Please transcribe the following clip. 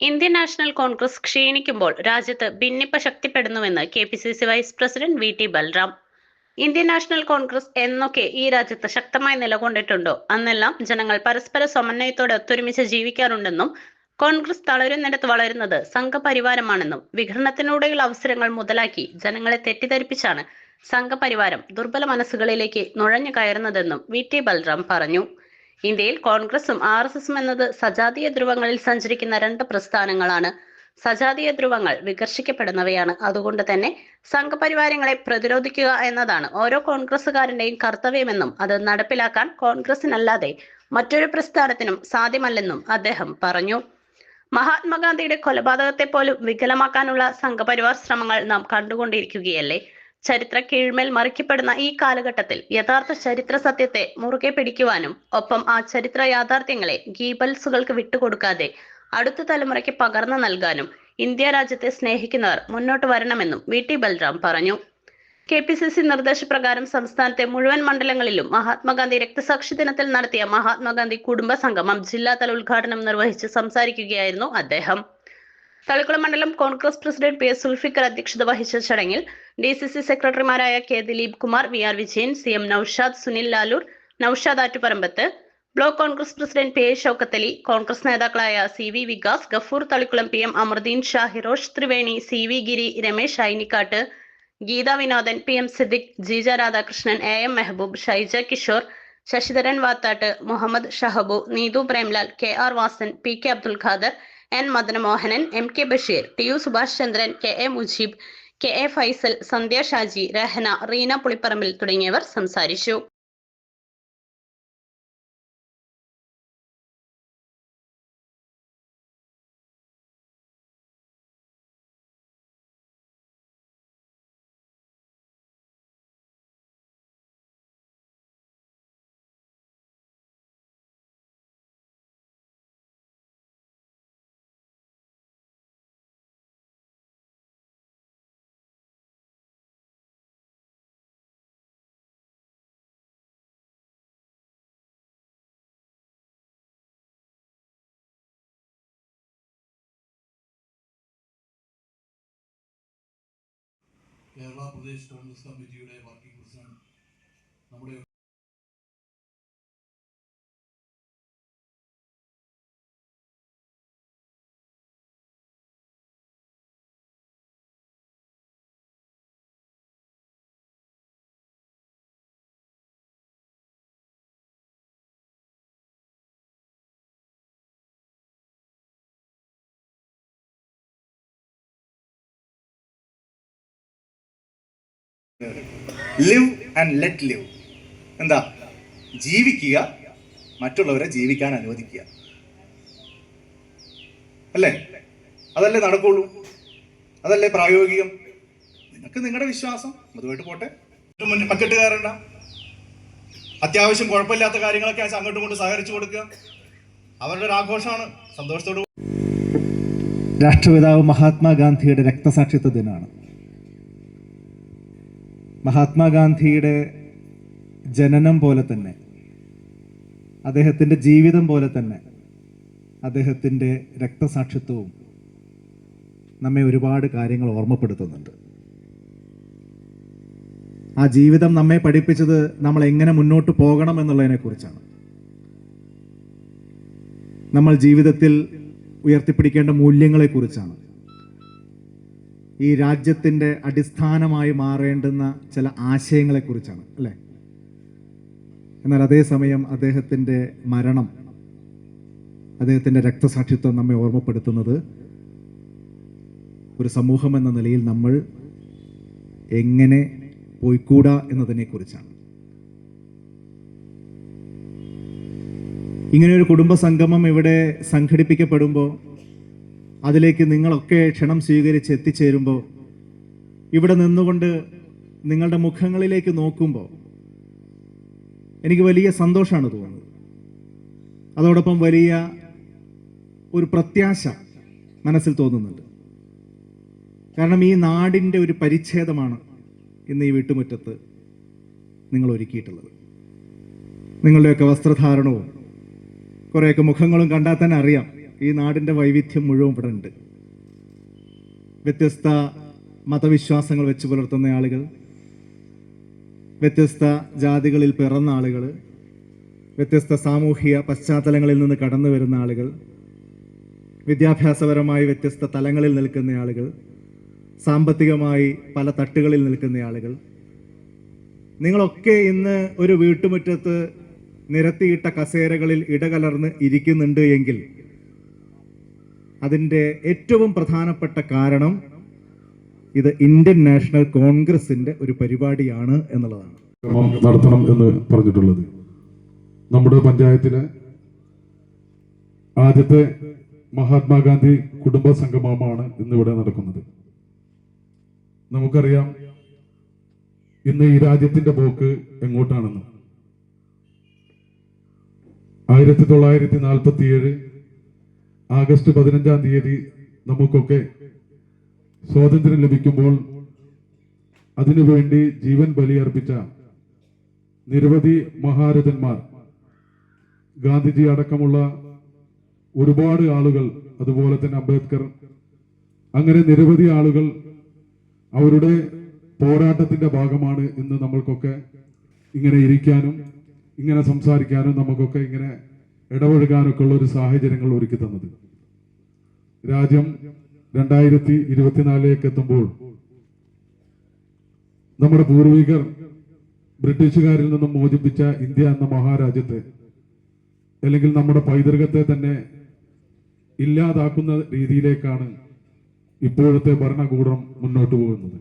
Indian National Congress ക്ഷീണിക്കുമ്പോൾ രാജ്യത്ത് ഭിന്നിപ്പ ശക്തിപ്പെടുന്നുവെന്ന് K P C C vice president V T Balram. Indian National Congress എന്നൊക്കെ ഈ രാജ്യത്ത് ശക്തമായി നിലകൊണ്ടിട്ടുണ്ടോ? അന്നെല്ലാം ജനങ്ങൾ പരസ്പര സമന്വയത്തോടെ ഒത്തൊരുമിച്ച് ജീവിക്കാറുണ്ടെന്നും കോൺഗ്രസ് തളരുന്നിടത്ത് വളരുന്നത് സംഘപരിവാരമാണെന്നും വിഘടനത്തിലൂടെയുള്ള അവസരങ്ങൾ മുതലാക്കി ജനങ്ങളെ തെറ്റിദ്ധരിപ്പിച്ചാണ് സംഘപരിവാരം ദുർബല മനസ്സുകളിലേക്ക് നുഴഞ്ഞു കയറുന്നതെന്നും വി ടി ബൽറാം പറഞ്ഞു. ഇന്ത്യയിൽ കോൺഗ്രസും ആർ എസ് എസും എന്നത് സജാതീയ ധ്രുവങ്ങളിൽ സഞ്ചരിക്കുന്ന രണ്ട് പ്രസ്ഥാനങ്ങളാണ്. സജാതീയ ധ്രുവങ്ങൾ വികർഷിക്കപ്പെടുന്നവയാണ്. അതുകൊണ്ട് തന്നെ സംഘപരിവാരങ്ങളെ പ്രതിരോധിക്കുക എന്നതാണ് ഓരോ കോൺഗ്രസുകാരന്റെയും കർത്തവ്യമെന്നും അത് നടപ്പിലാക്കാൻ കോൺഗ്രസിനല്ലാതെ മറ്റൊരു പ്രസ്ഥാനത്തിനും സാധ്യമല്ലെന്നും അദ്ദേഹം പറഞ്ഞു. മഹാത്മാഗാന്ധിയുടെ കൊലപാതകത്തെ പോലും വികലമാക്കാനുള്ള സംഘപരിവാർ ശ്രമങ്ങൾ നാം കണ്ടുകൊണ്ടിരിക്കുകയല്ലേ? ചരിത്ര കീഴ്മേൽ മറിക്കപ്പെടുന്ന ഈ കാലഘട്ടത്തിൽ യഥാർത്ഥ ചരിത്ര സത്യത്തെ മുറുകെ പിടിക്കുവാനും ഒപ്പം ആ ചരിത്ര യാഥാർത്ഥ്യങ്ങളെ ഗീബൽസുകൾക്ക് വിട്ടുകൊടുക്കാതെ അടുത്ത തലമുറയ്ക്ക് പകർന്നു നൽകാനും ഇന്ത്യ രാജ്യത്തെ സ്നേഹിക്കുന്നവർ മുന്നോട്ട് വരണമെന്നും വി ടി ബൽറാം പറഞ്ഞു. കെ പി സി സി നിർദ്ദേശപ്രകാരം സംസ്ഥാനത്തെ മുഴുവൻ മണ്ഡലങ്ങളിലും മഹാത്മാഗാന്ധി രക്തസാക്ഷി ദിനത്തിൽ നടത്തിയ മഹാത്മാഗാന്ധി കുടുംബ സംഗമം ജില്ലാതല ഉദ്ഘാടനം നിർവഹിച്ച് സംസാരിക്കുകയായിരുന്നു അദ്ദേഹം. തളിക്കുളം മണ്ഡലം Congress president P S Sulfikar അധ്യക്ഷത വഹിച്ച ചടങ്ങിൽ ഡി സി സി സെക്രട്ടറിമാരായ K Dileep Kumar V R Vijayan C M Naushad Sunil Lalur Naushad Attuparambath block Congress president P A Shoukathali Congress നേതാക്കളായ C V Vikas Gafoor Thalikkulam P M Amardeen Sha Hirosh Triveni C V Giri Ramesh Ainikkat Geetha Vinodan P M Siddique Jeeja Radhakrishnan A M Mehboob Shaija Kishore Sasidharan Vathatt Muhammad Shahabu Neethu Premlal K R Vasan P K Abdul Khader N Madanamohanan M K Basheer T U Subhash Chandran K A Mujeeb K A Faisal Sandhya Shaji Rahana Reena Pulipparambil തുടങ്ങിയവർ സംസാരിച്ചു. Kerala Pradesh Congress കമ്മിറ്റിയുടെ working president നമ്മുടെ live and let live എന്താ? ജീവിക്കുക മറ്റുള്ളവരെ ജീവിക്കാൻ അനുവദിക്കുക. അല്ലേ? അതല്ലേ നടക്കുള്ളൂ? അതല്ലേ പ്രായോഗികം? നിങ്ങൾക്ക് നിങ്ങളുടെ വിശ്വാസം. അതുമായിട്ട് പോട്ടെ. പക്കെട്ട് കയറണ്ട അത്യാവശ്യം കുഴപ്പമില്ലാത്ത കാര്യങ്ങളൊക്കെ അങ്ങോട്ടും ഇങ്ങോട്ടും സഹകരിച്ചു കൊടുക്കുക. അവരുടെ ഒരു ആഘോഷമാണ്. സന്തോഷത്തോട് രാഷ്ട്രപിതാവ് മഹാത്മാഗാന്ധിയുടെ രക്തസാക്ഷിത്വ ദിനമാണ് മഹാത്മാഗാന്ധിയുടെ ജനനം പോലെ തന്നെ അദ്ദേഹത്തിന്റെ ജീവിതം പോലെ തന്നെ അദ്ദേഹത്തിന്റെ രക്തസാക്ഷിത്വവും നമ്മെ ഒരുപാട് കാര്യങ്ങൾ ഓർമ്മപ്പെടുത്തുന്നുണ്ട്. ആ ജീവിതം നമ്മെ പഠിപ്പിച്ചത് നമ്മൾ എങ്ങനെ മുന്നോട്ട് പോകണം എന്നുള്ളതിനെ കുറിച്ചാണ്. നമ്മൾ ജീവിതത്തിൽ ഉയർത്തിപ്പിടിക്കേണ്ട മൂല്യങ്ങളെക്കുറിച്ചാണ് ഈ രാജ്യത്തിന്റെ അടിസ്ഥാനമായി മാറേണ്ടുന്ന ചില ആശയങ്ങളെക്കുറിച്ചാണ് അല്ലേ? എന്നാൽ അതേസമയം അദ്ദേഹത്തിന്റെ മരണം അദ്ദേഹത്തിന്റെ രക്തസാക്ഷിത്വം നമ്മെ ഓർമ്മപ്പെടുത്തുന്നത് ഒരു സമൂഹം എന്ന നിലയിൽ നമ്മൾ എങ്ങനെ പോയിക്കൂടാ എന്നതിനെക്കുറിച്ചാണ്. ഇങ്ങനെയൊരു കുടുംബ സംഗമം ഇവിടെ സംഘടിപ്പിക്കപ്പെടുമ്പോൾ അതിലേക്ക് നിങ്ങളൊക്കെ ക്ഷണം സ്വീകരിച്ച് എത്തിച്ചേരുമ്പോൾ ഇവിടെ നിന്നുകൊണ്ട് നിങ്ങളുടെ മുഖങ്ങളിലേക്ക് നോക്കുമ്പോൾ എനിക്ക് വലിയ സന്തോഷമാണ് തോന്നുന്നത്. അതോടൊപ്പം വലിയ ഒരു പ്രത്യാശ മനസ്സിൽ തോന്നുന്നുണ്ട്. കാരണം ഈ നാടിന്റെ ഒരു പരിച്ഛേദമാണ് ഇന്ന് ഈ വീട്ടുമുറ്റത്ത് നിങ്ങൾ ഒരുക്കിയിട്ടുള്ളത്. നിങ്ങളുടെയൊക്കെ വസ്ത്രധാരണവും കുറേയൊക്കെ മുഖങ്ങളും കണ്ടാൽ തന്നെ അറിയാം ഈ നാടിന്റെ വൈവിധ്യം മുഴുവൻ ഇവിടെ ഉണ്ട്. വ്യത്യസ്ത മതവിശ്വാസങ്ങൾ വെച്ച് പുലർത്തുന്ന ആളുകൾ വ്യത്യസ്ത ജാതികളിൽ പിറന്ന ആളുകൾ വ്യത്യസ്ത സാമൂഹിക പശ്ചാത്തലങ്ങളിൽ നിന്ന് കടന്നു വരുന്ന ആളുകൾ വിദ്യാഭ്യാസപരമായി വ്യത്യസ്ത തലങ്ങളിൽ നിൽക്കുന്ന ആളുകൾ സാമ്പത്തികമായി പല തട്ടുകളിൽ നിൽക്കുന്ന ആളുകൾ. നിങ്ങളൊക്കെ ഇന്ന് ഒരു വീട്ടുമുറ്റത്ത് നിരത്തിയിട്ട കസേരകളിൽ ഇടകലർന്ന് ഇരിക്കുന്നുണ്ട് എങ്കിൽ അതിന്റെ ഏറ്റവും പ്രധാനപ്പെട്ട കാരണം ഇത് ഇന്ത്യൻ നാഷണൽ കോൺഗ്രസിന്റെ ഒരു പരിപാടിയാണ് എന്നുള്ളതാണ്. നടത്തണം എന്ന് പറഞ്ഞിട്ടുള്ളത്. നമ്മുടെ പഞ്ചായത്തിലെ ആദ്യത്തെ മഹാത്മാഗാന്ധി കുടുംബ സംഗമമാണ് ഇന്നിവിടെ നടക്കുന്നത്. നമുക്കറിയാം ഇന്ന് ഈ രാജ്യത്തിന്റെ പോക്ക് എങ്ങോട്ടാണെന്ന്. ആയിരത്തി തൊള്ളായിരത്തി നാൽപ്പത്തി ഏഴ് ആഗസ്റ്റ് പതിനഞ്ചാം തീയതി നമുക്കൊക്കെ സ്വാതന്ത്ര്യം ലഭിക്കുമ്പോൾ അതിനുവേണ്ടി ജീവൻ ബലിയർപ്പിച്ച നിരവധി മഹാരഥന്മാർ ഗാന്ധിജി അടക്കമുള്ള ഒരുപാട് ആളുകൾ അതുപോലെ തന്നെ അംബേദ്കർ അങ്ങനെ നിരവധി ആളുകൾ അവരുടെ പോരാട്ടത്തിന്റെ ഭാഗമാണ് ഇന്ന് നമ്മൾക്കൊക്കെ ഇങ്ങനെ ഇരിക്കാനും ഇങ്ങനെ സംസാരിക്കാനും നമുക്കൊക്കെ ഇങ്ങനെ ഇടപഴകാനൊക്കെ ഉള്ള ഒരു സാഹചര്യങ്ങൾ ഒരുക്കി തന്നത്. രാജ്യം രണ്ടായിരത്തി ഇരുപത്തിനാലിലേക്ക് എത്തുമ്പോൾ നമ്മുടെ പൂർവികർ ബ്രിട്ടീഷുകാരിൽ നിന്നും മോചിപ്പിച്ച ഇന്ത്യ എന്ന മഹാരാജ്യത്തെ അല്ലെങ്കിൽ നമ്മുടെ പൈതൃകത്തെ തന്നെ ഇല്ലാതാക്കുന്ന രീതിയിലേക്കാണ് ഇപ്പോഴത്തെ ഭരണകൂടം മുന്നോട്ട് പോകുന്നത്.